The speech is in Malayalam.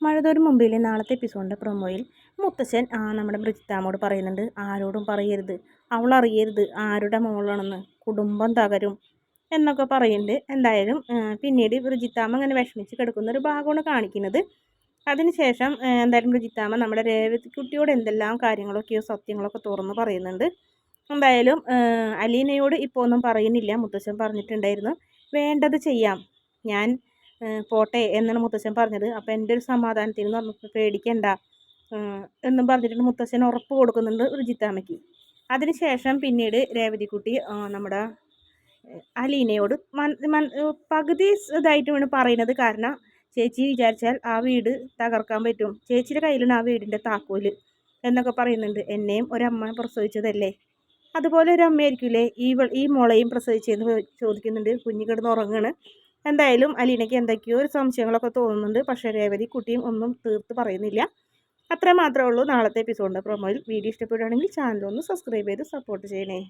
മഴതോരും മുമ്പിലെ നാളത്തെ എപ്പിസോഡിന്റെ പ്രൊമോയിൽ മുത്തശ്ശൻ ആ നമ്മുടെ ബ്രിജിത്താമോട് പറയുന്നുണ്ട് ആരോടും പറയരുത് അവൾ അറിയരുത് ആരുടെ മോളാണെന്ന് കുടുംബം തകരും എന്നൊക്കെ പറയുന്നുണ്ട്. എന്തായാലും പിന്നീട് ബ്രിജിത്താമ്മ അങ്ങനെ വിഷമിച്ച് കിടക്കുന്ന ഒരു ഭാഗമാണ് കാണിക്കുന്നത്. അതിനുശേഷം എന്തായാലും ബ്രിജിത്താമ്മ നമ്മുടെ രേവതി കുട്ടിയോട് എന്തെല്ലാം കാര്യങ്ങളൊക്കെയോ സത്യങ്ങളൊക്കെ തുറന്ന് പറയുന്നുണ്ട്. എന്തായാലും അലീനയോട് ഇപ്പോൾ ഒന്നും പറയുന്നില്ല മുത്തശ്ശൻ പറഞ്ഞിട്ടുണ്ടായിരുന്നു. വേണ്ടത് ചെയ്യാം. ഞാൻ പോട്ടെ എന്നാണ് മുത്തശ്ശൻ പറഞ്ഞത്. അപ്പോൾ എന്റെ ഒരു സമാധാനത്തിന് നമുക്ക് പേടിക്കണ്ട. എന്നും പറഞ്ഞിട്ട് മുത്തശ്ശൻ ഉറപ്പ് കൊടുക്കുന്നുണ്ട് രുചിത്താമയ്ക്ക് അതിനുശേഷം പിന്നീട് രേവതിക്കുട്ടി നമ്മുടെ അലീനയോട് പകുതി ഇതായിട്ട് വേണം പറയുന്നത്. കാരണം ചേച്ചി വിചാരിച്ചാൽ ആ വീട് തകർക്കാൻ പറ്റും. ചേച്ചിയുടെ കയ്യിലാണ് ആ വീടിന്റെ താക്കോൽ എന്നൊക്കെ പറയുന്നുണ്ട്. എന്നെയും ഒരമ്മ പ്രസവിച്ചതല്ലേ? അതുപോലെ ഒരു അമ്മയായിരിക്കില്ലേ ഈ ഈ മോളെയും പ്രസവിച്ചതെന്ന് ചോദിക്കുന്നുണ്ട്. കുഞ്ഞു കിടന്ന് ഉറങ്ങാണ്. എന്തായാലും അലീനയ്ക്ക് എന്തൊക്കെയോ ഒരു സംശയങ്ങളൊക്കെ തോന്നുന്നുണ്ട്. പക്ഷേ രേവതി കുട്ടിയും ഒന്നും തീർത്ത് പറയുന്നില്ല. അത്ര മാത്രമേ ഉള്ളൂ നാളത്തെ എപ്പിസോഡിന്റെ പ്രൊമോയിൽ വീഡിയോ ഇഷ്ടപ്പെടുകയാണെങ്കിൽ ചാനൽ ഒന്ന് സബ്സ്ക്രൈബ് ചെയ്ത് സപ്പോർട്ട് ചെയ്യണേ.